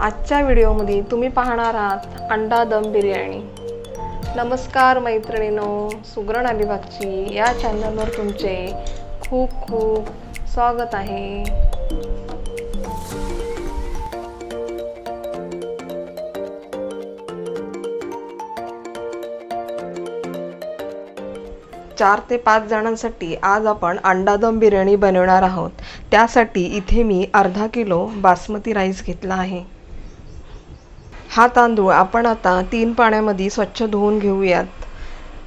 आजच्या व्हिडिओमध्ये तुम्ही पाहणार आहात अंडा दम बिर्याणी. नमस्कार मैत्रिणीनो सुगरण अलिबागची या चॅनलवर तुमचे खूप खूप स्वागत आहे. चार ते पाच जणांसाठी आज आपण अंडा दम बिर्याणी बनवणार आहोत. त्यासाठी इथे मी अर्धा किलो बासमती राईस घेतला आहे. हा तांदूळ आपण आता तीन पाण्यामध्ये स्वच्छ धुवून घेऊयात.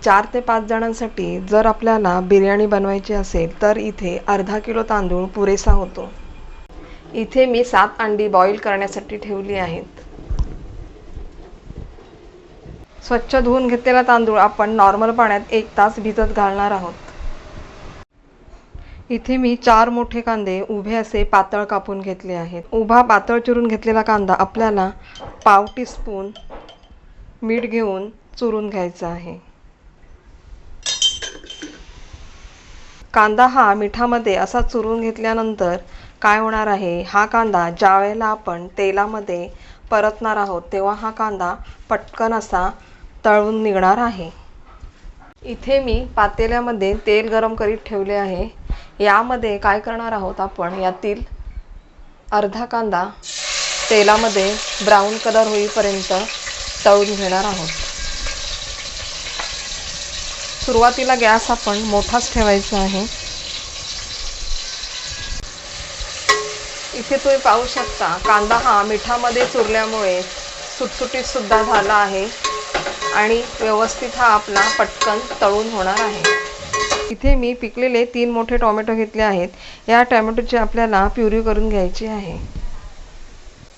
चार ते पाच जणांसाठी जर आपल्याला बिर्याणी बनवायची असेल तर इथे अर्धा किलो तांदूळ पुरेसा होतो. इथे मी सात अंडी बॉईल करण्यासाठी ठेवली आहेत. स्वच्छ धुवून घेतलेला तांदूळ आपण नॉर्मल पाण्यात एक तास भिजत घालणार आहोत. इथे मी चार मोठे कांदे उभे असे पातळ कापून घेतले आहेत. उभा पातळ चिरून घेतलेला कांदा आपल्याला पाव टीस्पून मीठ घेऊन चुरून घ्यायचा आहे. कांदा हा मिठामध्ये असा चुरून घेतल्यानंतर काय होणार आहे? हा कांदा ज्या वेळेला आपण तेलामध्ये परतणार आहोत तेव्हा हा कांदा पटकन असा तळून निघणार आहे. इथे मी पातेल्यामध्ये तेल गरम करीत ठेवले आहे. यामध्ये काय करणार आहोत आपण? यातील अर्धा कांदा तेलामध्ये ब्राऊन कलर होईपर्यंत तळून घेणार आहोत. सुरुवातीला गॅस आपण मोठाच ठेवायचा आहे. इथे तुम्ही पाहू शकता कांदा हा मिठामध्ये चुरल्यामुळे सुटसुटीत सुद्धा झाला आहे आणि व्यवस्थित हा आपला पटकन तळून होणार आहे. इथे मी पिकलेले तीन मोठे टोमॅटो घेतले आहेत. या टोमॅटोची आपल्याला प्युरी करून घ्यायची आहे.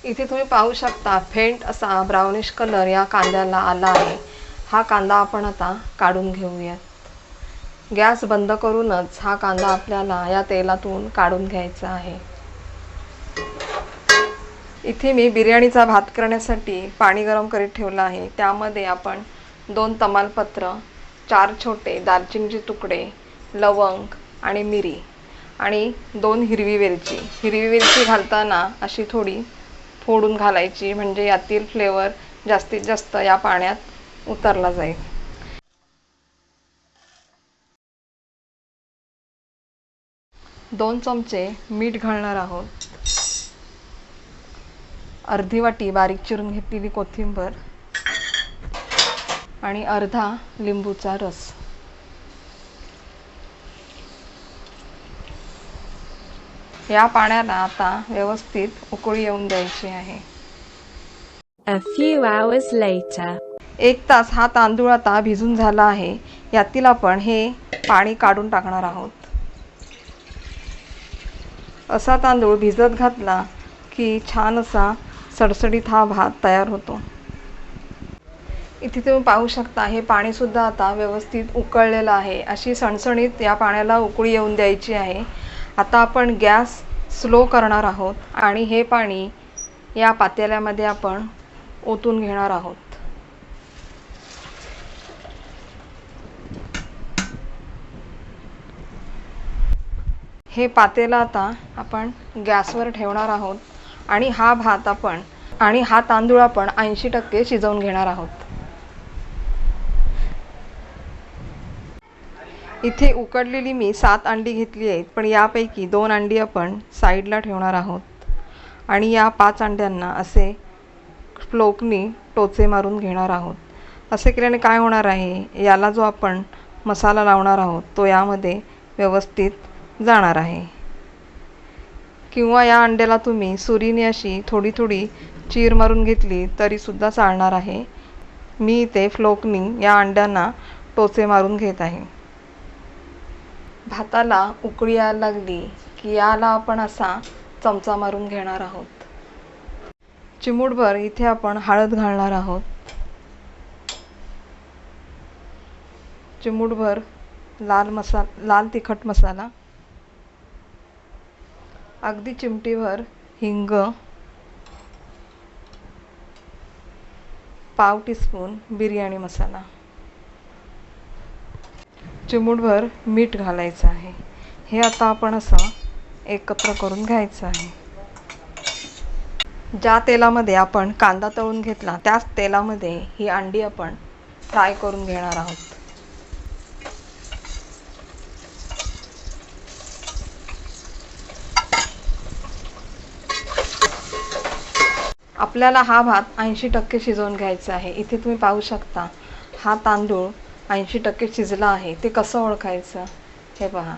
इथे तुम्ही पाहू शकता फेंट असा ब्राउनिश कलर या कांद्याला आला आहे. हा कांदा आपण आता काढून घेऊयात. गॅस बंद करूनच हा कांदा आपल्याला या तेलातून काढून घ्यायचा आहे. इथे मी बिर्याणीचा भात करण्यासाठी पाणी गरम करीत ठेवलं आहे. त्यामध्ये आपण दोन तमालपत्र चार छोटे दालचिनीचे तुकडे लवंग आणि मिरी आणि दोन हिरवी वेलची. हिरवी वेलची घालताना अशी थोडी फोडून घालायची म्हणजे यातील फ्लेवर जास्तीत जास्त या पाण्यात उतरला जाईल. दोन चमचे मीठ घालणार आहोत. अर्धी वाटी बारीक चिरून घेतलेली कोथिंबर आणि अर्धा लिंबूचा रस. या पाण्याला आता व्यवस्थित उकळी येऊन द्यायची आहे. A few hours later. एक तास हा तांदूळ आता भिजून झाला आहे. यातील आपण हे पाणी काढून टाकणार आहोत. असा तांदूळ भिजत घातला की छान असा सडसडीत हा भात तयार होतो. इथे तुम्ही पाहू शकता हे पाणीसुद्धा आता व्यवस्थित उकळलेलं आहे. अशी सणसणीत या पाण्याला उकळी येऊन द्यायची आहे. आता आपण गॅस स्लो करणार आहोत आणि हे पाणी या पातेल्यामध्ये आपण ओतून घेणार आहोत. हे पातेलं आता आपण गॅसवर ठेवणार आहोत आणि हा भात आपण आणि हा तांदूळ आपण ऐंशी टक्के शिजवून घेणार आहोत. इथे उकडलेली मी सात अंडी घेतली आहेत पण यापैकी दोन अंडी आपण साईडला ठेवणार आहोत. आणि या पाच अंड्यांना असे फ्लोकनी टोचे मारून घेणार आहोत. असे केल्याने काय होणार आहे? याला जो आपण मसाला लावणार आहोत तो यामध्ये व्यवस्थित जाणार आहे. किंवा या अंड्याला तुम्ही सुरीने अशी थोडी थोडी चीर मारून घेतली तरीसुद्धा चालणार आहे. मी इथे फ्लोकनी या अंड्यांना टोचे मारून घेत आहे. भाताला उकळी यायला लागली की याला आपण असा चमचा मारून घेणार आहोत. चिमूटभर इथे आपण हळद घालणार आहोत. चिमूटभर लाल मसा लाल तिखट मसाला. अगदी चिमटीभर हिंग. पाव टीस्पून बिर्याणी मसाला. चिमूटभर मीठ घालायचं आहे. हे आता आपण असं एकत्र करून घ्यायचं आहे. ज्या तेलामध्ये आपण कांदा तळून घेतला त्याच तेलामध्ये ही अंडी आपण फ्राय करून घेणार आहोत. आपल्याला हा भात ऐंशी टक्के शिजवून घ्यायचा आहे. इथे तुम्ही पाहू शकता हा तांदूळ ऐंशी टक्के शिजला आहे. ते कसं ओळखायचं? हे पहा.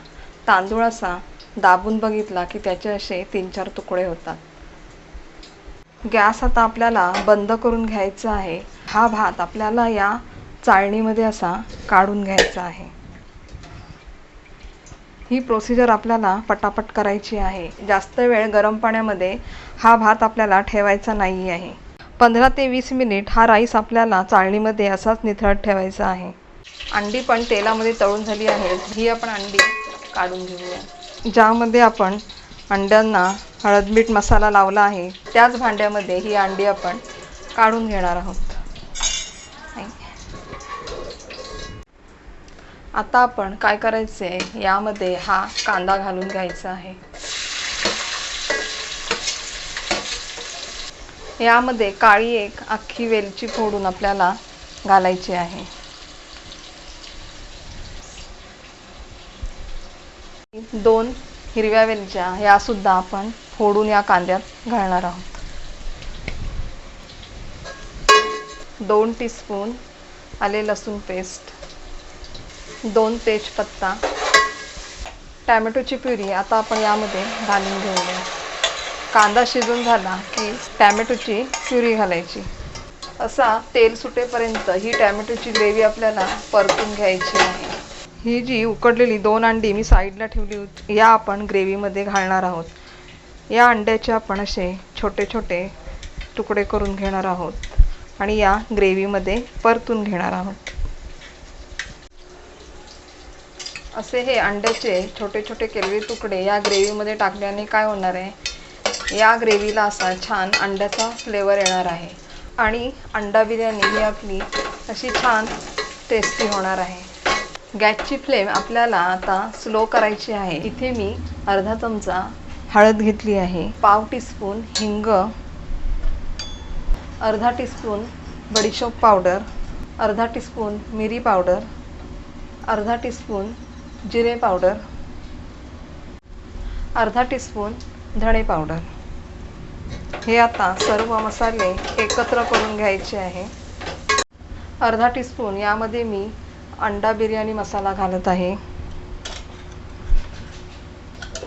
तांदूळ असा दाबून बघितला की त्याचे असे तीन चार तुकडे होतात. गॅस आता आपल्याला बंद करून घ्यायचा आहे. हा भात आपल्याला या चाळणीमध्ये असा काढून घ्यायचा आहे. ही प्रोसिजर आपल्याला पटापट करायची आहे. जास्त वेळ गरम पाण्यामध्ये हा भात आपल्याला ठेवायचा नाही आहे पंधरा ते वीस मिनिट हा राईस आपल्याला चाळणीमध्ये असाच निथळत ठेवायचा आहे. अंडी पण तेलामध्ये तळून झाली आहे. ही आपण अंडी काढून घेऊया. ज्यामध्ये आपण अंड्यांना हळद मीठ मसाला लावला आहे त्याच भांड्यामध्ये ही अंडी आपण काढून घेणार आहोत. आता आपण काय करायचं आहे यामध्ये हा कांदा घालून घ्यायचा आहे. यामध्ये काळी एक अख्खी वेलची फोडून आपल्याला घालायची आहे. दोन हिरव्या वेलच्या ह्या सुद्धा आपण फोडून या कांद्यात घालणार आहोत. दोन टीस्पून आले लसूण पेस्ट दोन तेजपत्ता. टॅमॅटोची प्युरी आता आपण यामध्ये घालून घेऊया. कांदा शिजून झाला की टॅमॅटोची प्युरी घालायची. असा तेल सुटेपर्यंत ही टॅमॅटोची ग्रेव्ही आपल्याला परतून घ्यायची आहे. ही जी उकडलेली दोन अंडी मी साईडला ठेवली होती या आपण ग्रेव्हीमध्ये घालणार आहोत. या अंड्याचे आपण असे छोटे छोटे तुकडे करून घेणार आहोत आणि या ग्रेव्हीमध्ये परतून घेणार आहोत. असे हे अंड्याचे छोटे छोटे केलेले तुकडे या ग्रेव्हीमध्ये टाकल्याने काय होणार आहे? या ग्रेव्हीला असा छान अंड्याचा फ्लेवर येणार आहे आणि अंडा बिर्याणी ही आपली अशी छान टेस्टी होणार आहे. गॅसची फ्लेम आपल्याला आता स्लो करायची आहे. इथे मी अर्धा चमचा हळद घेतली आहे. पाव टीस्पून हिंग अर्धा टीस्पून बडीशोप पावडर अर्धा टीस्पून मिरी पावडर अर्धा टीस्पून जिरे पावडर अर्धा टीस्पून धणे पावडर हे आता सर्व मसाले एकत्र करून घ्यायचे आहे. अर्धा टीस्पून यामध्ये मी अंडा बिर्याणी मसाला घालत आहे.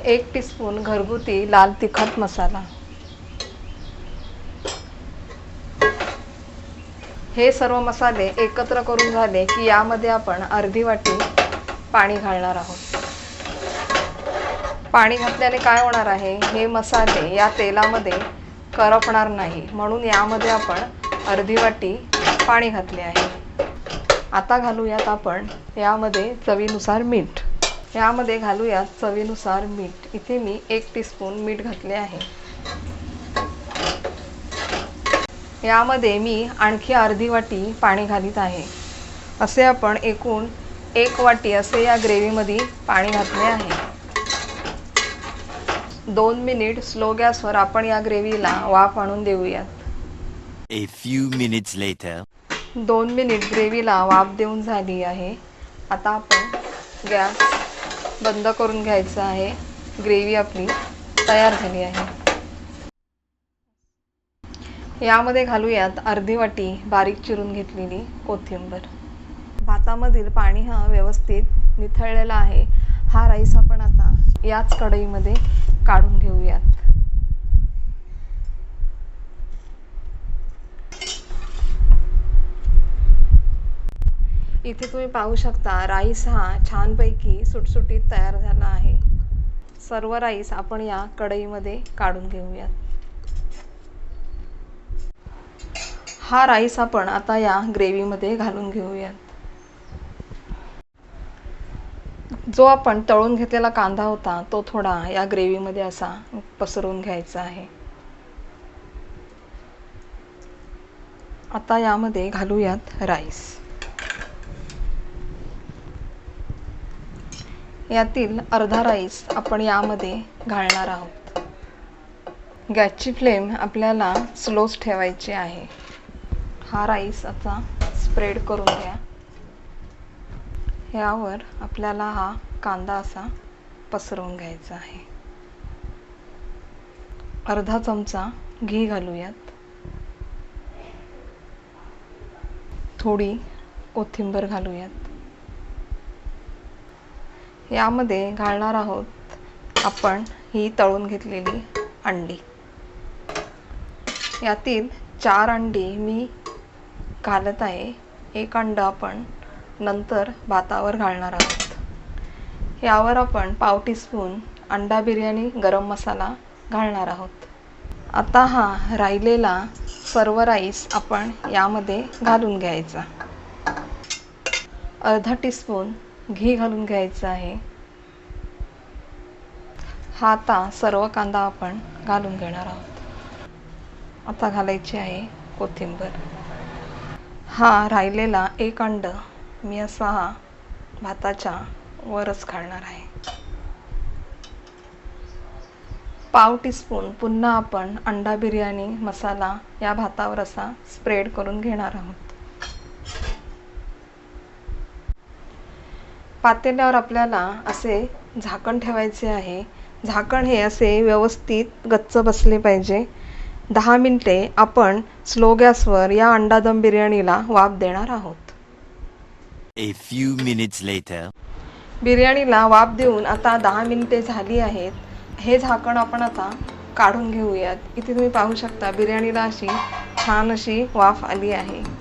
एक टीस्पून घरगुती लाल तिखट मसाला. हे सर्व मसाले एकत्र करून झाले की यामध्ये आपण अर्धी वाटी पाणी घालणार आहोत. पाणी घातल्याने काय होणार आहे? हे मसाले या तेलामध्ये करपणार नाही. म्हणून यामध्ये आपण अर्धी वाटी पाणी घातले आहे. आता घालूयात आपण यामध्ये चवीनुसार मीठ. यामध्ये घालूयात चवीनुसार मीठ. इथे मी एक टीस्पून मीठ घातले आहे. यामध्ये मी आणखी अर्धी वाटी पाणी घालीत आहे. असे आपण एकूण एक वाटी असे या ग्रेव्हीमध्ये पाणी घातले आहे. दोन मिनिट स्लो गॅसवर आपण या ग्रेव्हीला वाफ आणून देऊयात. दोन मिनिट ग्रेव्हीला वाफ देऊन झाली आहे. आता आपण गॅस बंद करून घ्यायचा आहे. ग्रेव्ही आपली तयार झाली आहे. यामध्ये घालूयात अर्धी वाटी बारीक चिरून घेतलेली कोथिंबर. भातामधील पाणी हा व्यवस्थित निथळलेला आहे. हा राईस आपण आता याच कढईमध्ये काढून घेऊयात. इथे तुम्ही पाहू शकता राईस हा छानपैकी सुटसुटीत तयार झाला आहे. सर्व राईस आपण या कढईमध्ये काढून घेऊयात. हा राईस आपण आता या ग्रेव्हीमध्ये घालून घेऊयात. जो आपण तळून घेतलेला कांदा होता तो थोडा या ग्रेव्हीमध्ये असा पसरवून घ्यायचा आहे. आता यामध्ये घालूयात राईस. यातील अर्धा राईस आपण यामध्ये घालणार आहोत. गॅसची फ्लेम आपल्याला स्लोच ठेवायची आहे. हा राईस आता स्प्रेड करून घ्या. यावर आपल्याला हा कांदा असा पसरवून घ्यायचा आहे. अर्धा चमचा घी घालूयात. थोडी कोथिंबर घालूयात. यामध्ये घालणार आहोत आपण ही तळून घेतलेली अंडी. यातील चार अंडी मी घालत आहे. एक अंड आपण नंतर भातावर घालणार आहोत. यावर आपण पाव टीस्पून अंडा बिर्याणी गरम मसाला घालणार आहोत. आता हा राहिलेला सर्व राईस आपण यामध्ये घालून घ्यायचा. अर्धा टीस्पून घी घालून घ्यायचं आहे. हा आता सर्व कांदा आपण घालून घेणार आहोत. आता घालायची आहे कोथिंबीर. हा राहिलेला एक अंड मी असा हा भाताच्या वरच घालणार आहे. पाव टीस्पून पुन्हा आपण अंडा बिर्याणी मसाला या भातावर असा स्प्रेड करून घेणार आहोत. पातेल्यावर आपल्याला असे झाकण ठेवायचे आहे. झाकण हे असे व्यवस्थित गच्च बसले पाहिजे. दहा मिनटे आपण स्लो गॅसवर या अंडा दम बिर्याणीला वाफ देणार आहोत. A few minutes later. बिर्याणीला वाफ देऊन आता दहा मिनिटे झाली आहेत. हे झाकण आपण आता काढून घेऊयात. इथे तुम्ही पाहू शकता बिर्याणीला अशी छान अशी वाफ आली आहे.